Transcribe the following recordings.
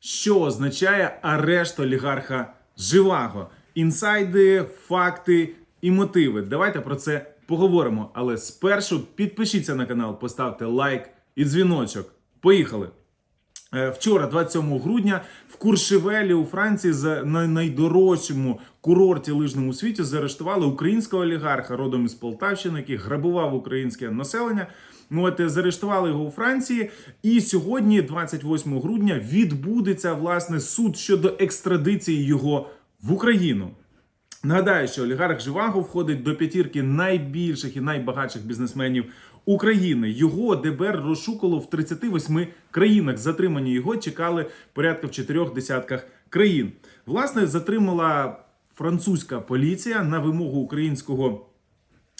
Що означає арешт олігарха Живаго? Інсайди, факти і мотиви. Давайте про це поговоримо. Але спершу підпишіться на канал, поставте лайк і дзвіночок. Поїхали! Е, Вчора, 27 грудня, в Куршевелі у Франції на найдорожчому курорті лижному світі заарештували українського олігарха родом із Полтавщини, який грабував українське населення. Ну, от е, заарештували його у Франції. І сьогодні, 28 грудня, відбудеться власне суд щодо екстрадиції його в Україну. Нагадаю, що олігарх Живаго входить до п'ятірки найбільших і найбагатших бізнесменів України. Його ДБР розшукало в 38 країнах. Затримання його чекали порядка в чотирьох десятках країн. Власне, затримала французька поліція на вимогу українського.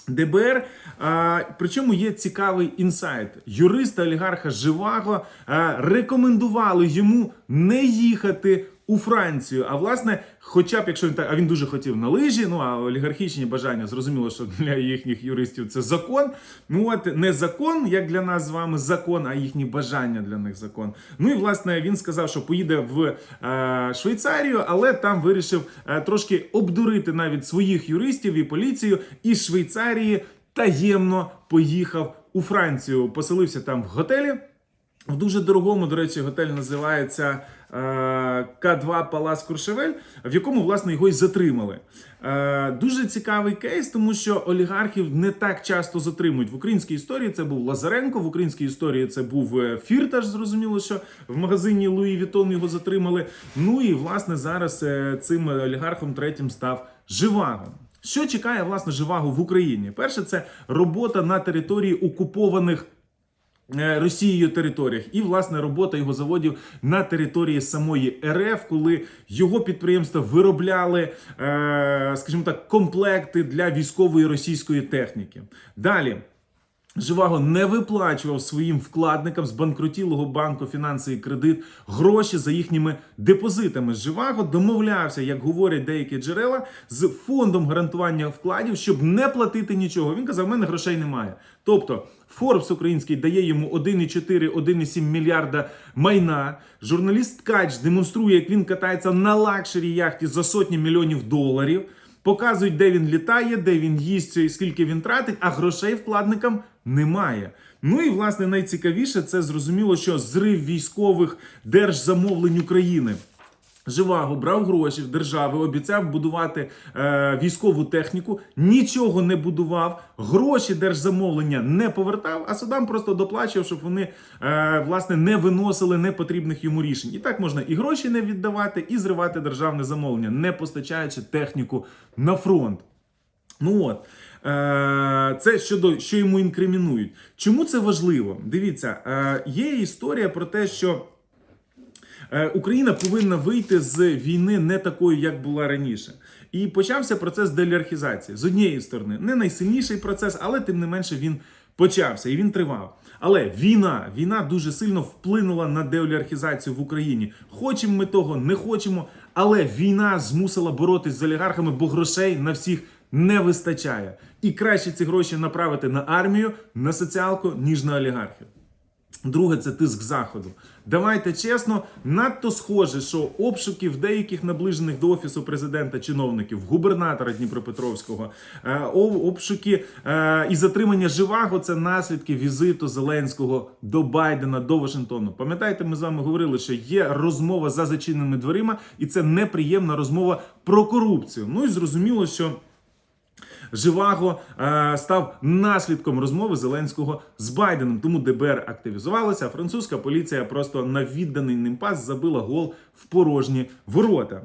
ДБР. А, причому є цікавий інсайт. Юриста олігарха Живаго а, рекомендували йому не їхати у Францію. А власне, хоча б якщо він так, а він дуже хотів на лижі, ну а олігархічні бажання, зрозуміло, що для їхніх юристів це закон. Ну от не закон, як для нас з вами закон, а їхні бажання для них закон. Ну і власне він сказав, що поїде в е, Швейцарію, але там вирішив е, трошки обдурити навіть своїх юристів і поліцію із Швейцарії таємно поїхав у Францію. Поселився там в готелі. В дуже дорогому, до речі, готель називається е, К2 Палас Куршевель, в якому власне його й затримали. Е, дуже цікавий кейс, тому що олігархів не так часто затримують. В українській історії це був Лазаренко, в українській історії це був е, Фірташ. Зрозуміло, що в магазині Луї Вітон його затримали. Ну і власне зараз цим олігархом третім став Живаго. Що чекає власне Живаго в Україні? Перше, це робота на території окупованих. Е, Росією територіях і власне робота його заводів на території самої РФ, коли його підприємства виробляли, е, скажімо так, комплекти для військової російської техніки. Далі. Живаго не виплачував своїм вкладникам з банкрутілого банку фінансовий кредит гроші за їхніми депозитами. Живаго домовлявся, як говорять деякі джерела, з фондом гарантування вкладів, щоб не платити нічого. Він казав: у мене грошей немає. Тобто Форбс український дає йому 1,4-1,7 мільярда майна. Журналіст Ткач демонструє, як він катається на лакшері яхті за сотні мільйонів доларів. Показують, де він літає, де він їсть і скільки він тратить, а грошей вкладникам немає. Ну і власне найцікавіше це зрозуміло, що зрив військових держзамовлень України. Живаго брав гроші в держави, обіцяв будувати е, військову техніку, нічого не будував, гроші держзамовлення не повертав, а Садам просто доплачував, щоб вони е, власне не виносили непотрібних йому рішень. І так можна і гроші не віддавати, і зривати державне замовлення, не постачаючи техніку на фронт. Ну от. Е, Це щодо що йому інкримінують. Чому це важливо? Дивіться, е, є історія про те, що. Е, Україна повинна вийти з війни не такою, як була раніше. І почався процес деліархізації з однієї сторони, не найсильніший процес, але тим не менше він почався і він тривав. Але війна, війна дуже сильно вплинула на деолігархізацію в Україні. Хочемо ми того, не хочемо, але війна змусила боротись з олігархами, бо грошей на всіх не вистачає. І краще ці гроші направити на армію, на соціалку, ніж на олігархів. Друге, це тиск заходу. Давайте чесно, надто схоже, що обшуки в деяких наближених до офісу президента чиновників, губернатора Дніпропетровського, е, обшуки е, і затримання живаго це наслідки візиту Зеленського до Байдена до Вашингтону. Пам'ятаєте, ми з вами говорили, що є розмова за зачиненими дверима, і це неприємна розмова про корупцію. Ну і зрозуміло, що. Живаго е, став наслідком розмови Зеленського з Байденом. Тому ДБР активізувалося. а Французька поліція просто на відданий ним пас забила гол в порожні ворота.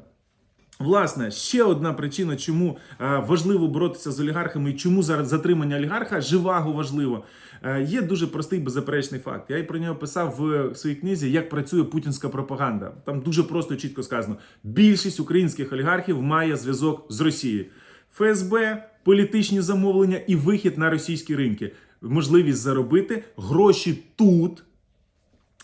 Власне, ще одна причина, чому е, важливо боротися з олігархами і чому зараз затримання олігарха живаго важливо. Е, є дуже простий беззаперечний факт. Я і про нього писав в своїй книзі, як працює путінська пропаганда. Там дуже просто чітко сказано: більшість українських олігархів має зв'язок з Росією. ФСБ, політичні замовлення і вихід на російські ринки. Можливість заробити гроші тут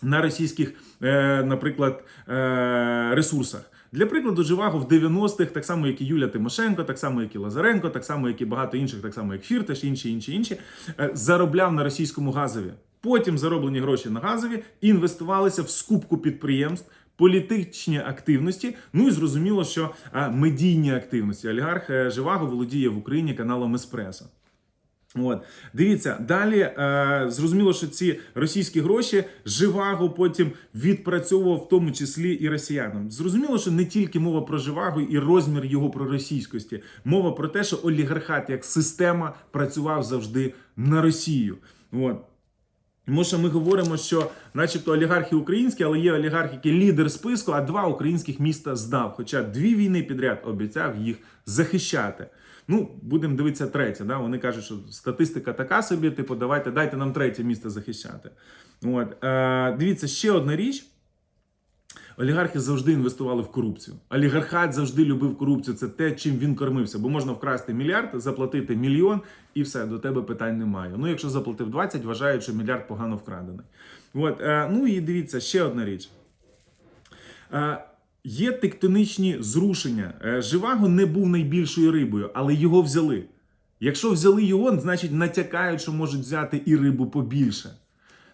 на російських, е, наприклад, е, ресурсах. Для прикладу, Живаго в 90-х, так само, як і Юля Тимошенко, так само, як і Лазаренко, так само, як і багато інших, так само, як Фірташ, інші, інші, інші, е, заробляв на російському газові. Потім зароблені гроші на газові інвестувалися в скупку підприємств, політичні активності. Ну і зрозуміло, що медійні активності. Олігарх е, Живаго володіє в Україні каналом Еспресо. От дивіться далі. Е, зрозуміло, що ці російські гроші Живаго потім відпрацьовував в тому числі і росіянам. Зрозуміло, що не тільки мова про Живаго і розмір його проросійськості, мова про те, що олігархат як система працював завжди на Росію. От. Тому що ми говоримо, що, начебто, олігархи українські, але є олігарх, який лідер списку, а два українських міста здав. Хоча дві війни підряд обіцяв їх захищати. Ну, будемо дивитися третє. Да? Вони кажуть, що статистика така собі, типу, давайте дайте нам третє місто захищати. От. Е, дивіться, ще одна річ. Олігархи завжди інвестували в корупцію. Олігархат завжди любив корупцію. Це те, чим він кормився. Бо можна вкрасти мільярд, заплатити мільйон, і все, до тебе питань немає. Ну, якщо заплатив 20, вважають, що мільярд погано вкрадений. От, е, ну і дивіться, ще одна річ. Е, Є тектонічні зрушення. Е, Живаго не був найбільшою рибою, але його взяли. Якщо взяли його, значить натякають, що можуть взяти і рибу побільше.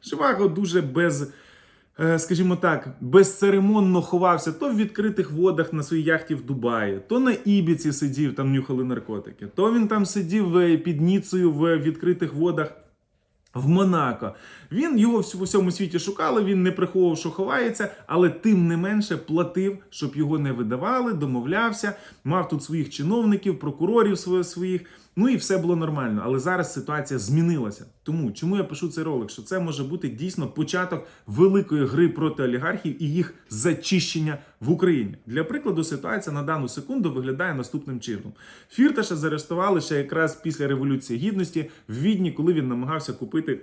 Живаго дуже без, скажімо так, безцеремонно ховався то в відкритих водах на своїй яхті в Дубаї, то на Ібіці сидів, там нюхали наркотики, то він там сидів е, під Ніцею в відкритих водах. В Монако він його в усьому світі шукали. Він не приховував, що ховається, але тим не менше платив, щоб його не видавали, домовлявся, мав тут своїх чиновників, прокурорів своїх. Ну і все було нормально. Але зараз ситуація змінилася. Тому чому я пишу цей ролик? Що це може бути дійсно початок великої гри проти олігархів і їх зачищення в Україні. Для прикладу, ситуація на дану секунду виглядає наступним чином. Фірташа заарештували ще якраз після революції гідності в Відні, коли він намагався купити.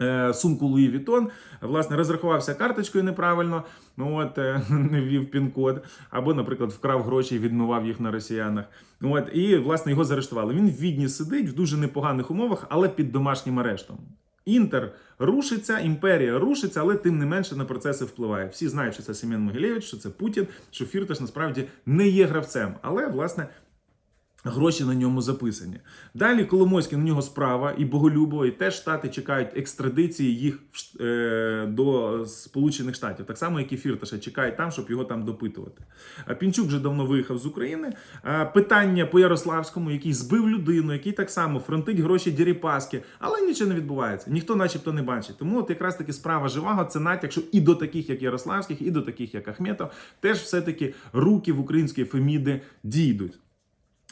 Е, Сумку Луї Вітон, власне, розрахувався карточкою неправильно, ну от е, не ввів пін-код, або, наприклад, вкрав гроші і відмивав їх на росіянах. Ну От і власне його заарештували. Він в Відні сидить в дуже непоганих умовах, але під домашнім арештом. Інтер рушиться, імперія рушиться, але тим не менше на процеси впливає. Всі знають, що це Семен Могилєвич, що це Путін, що Фірташ насправді не є гравцем, але власне. Гроші на ньому записані. Далі Коломойський на нього справа і Боголюбова, і теж штати чекають екстрадиції їх е, до Сполучених Штатів, так само, як і Фірташа чекають там, щоб його там допитувати. А Пінчук вже давно виїхав з України. Питання по Ярославському, який збив людину, який так само фронтить гроші Діріпаски, але нічого не відбувається. Ніхто, начебто, не бачить. Тому от якраз таки справа живаго це натяк, що і до таких, як Ярославських, і до таких, як Ахметов, теж все-таки руки в української Феміди дійдуть.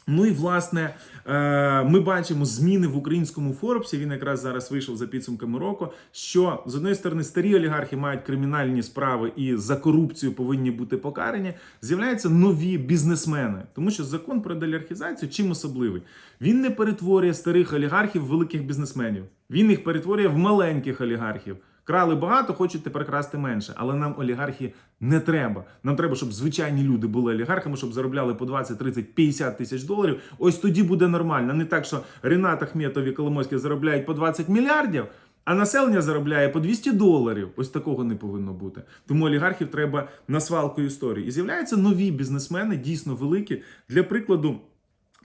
Ну і власне е, ми бачимо зміни в українському Форбсі. Він якраз зараз вийшов за підсумками року. Що з одної сторони старі олігархи мають кримінальні справи і за корупцію повинні бути покарані. З'являються нові бізнесмени, тому що закон про деолігархізацію чим особливий. Він не перетворює старих олігархів в великих бізнесменів. Він їх перетворює в маленьких олігархів. Крали багато, хочуть тепер красти менше. Але нам олігархи не треба. Нам треба, щоб звичайні люди були олігархами, щоб заробляли по 20, 30, 50 тисяч доларів. Ось тоді буде нормально. Не так, що Ренат Ахметов і Коломойський заробляють по 20 мільярдів. А населення заробляє по 200 доларів. Ось такого не повинно бути. Тому олігархів треба на свалку історії. І з'являються нові бізнесмени, дійсно великі. Для прикладу,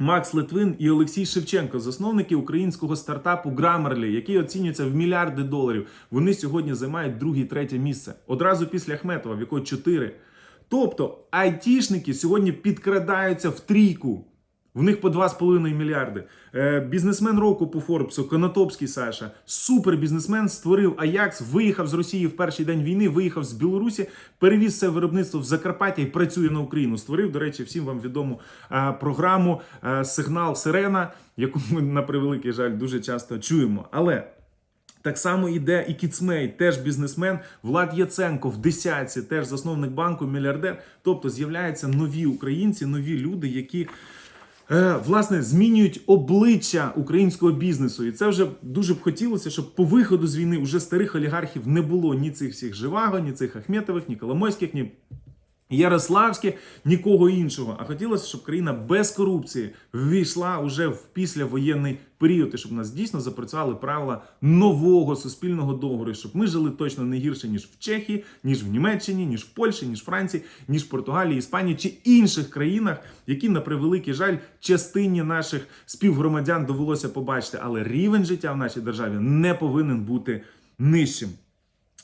Макс Литвин і Олексій Шевченко, засновники українського стартапу Grammarly, який оцінюється в мільярди доларів. Вони сьогодні займають друге, третє місце. Одразу після Ахметова, в якого чотири. Тобто айтішники сьогодні підкрадаються в трійку. В них по 2,5 мільярди. Е, бізнесмен року по Форбсу, Конотопський Саша, супер бізнесмен, створив Аякс, виїхав з Росії в перший день війни, виїхав з Білорусі, перевіз все виробництво в Закарпаття і працює на Україну. Створив, до речі, всім вам відому е, програму е, Сигнал Сирена, яку ми на превеликий жаль дуже часто чуємо. Але. Так само іде і Кіцмей, теж бізнесмен. Влад Яценко в десятці, теж засновник банку, мільярдер. Тобто з'являються нові українці, нові люди, які. Е, власне, змінюють обличчя українського бізнесу, і це вже дуже б хотілося, щоб по виходу з війни вже старих олігархів не було ні цих всіх Живаго, ні цих Ахметових, ні Коломойських, ні Ярославських, нікого іншого. А хотілося, щоб країна без корупції ввійшла уже в післявоєнний період, і щоб у нас дійсно запрацювали правила нового суспільного договору, щоб ми жили точно не гірше, ніж в Чехії, ніж в Німеччині, ніж в Польщі, ніж в Франції, ніж в Португалії, Іспанії чи інших країнах, які на превеликий жаль частині наших співгромадян довелося побачити. Але рівень життя в нашій державі не повинен бути нижчим.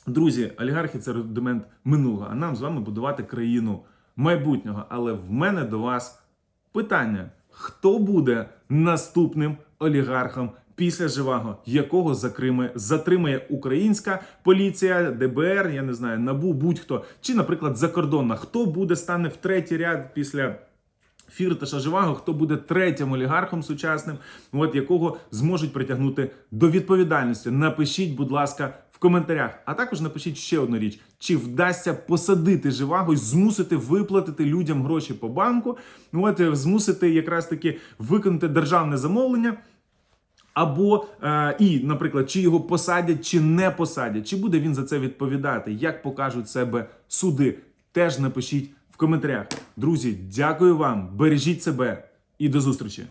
Друзі, олігархи це рудимент минулого, а нам з вами будувати країну майбутнього. Але в мене до вас питання: хто буде наступним олігархом після живаго, якого закриме, затримає українська поліція, ДБР, я не знаю, набу, будь-хто, чи, наприклад, закордонна? Хто буде стане в третій ряд після? Фірташа Живаго, хто буде третім олігархом сучасним, от якого зможуть притягнути до відповідальності. Напишіть, будь ласка, в коментарях. А також напишіть ще одну річ: чи вдасться посадити Живаго і змусити виплатити людям гроші по банку, от е, змусити якраз таки виконати державне замовлення. Або е, і, наприклад, чи його посадять, чи не посадять, чи буде він за це відповідати, як покажуть себе суди, теж напишіть в коментарях. Друзі, дякую вам, бережіть себе і до зустрічі!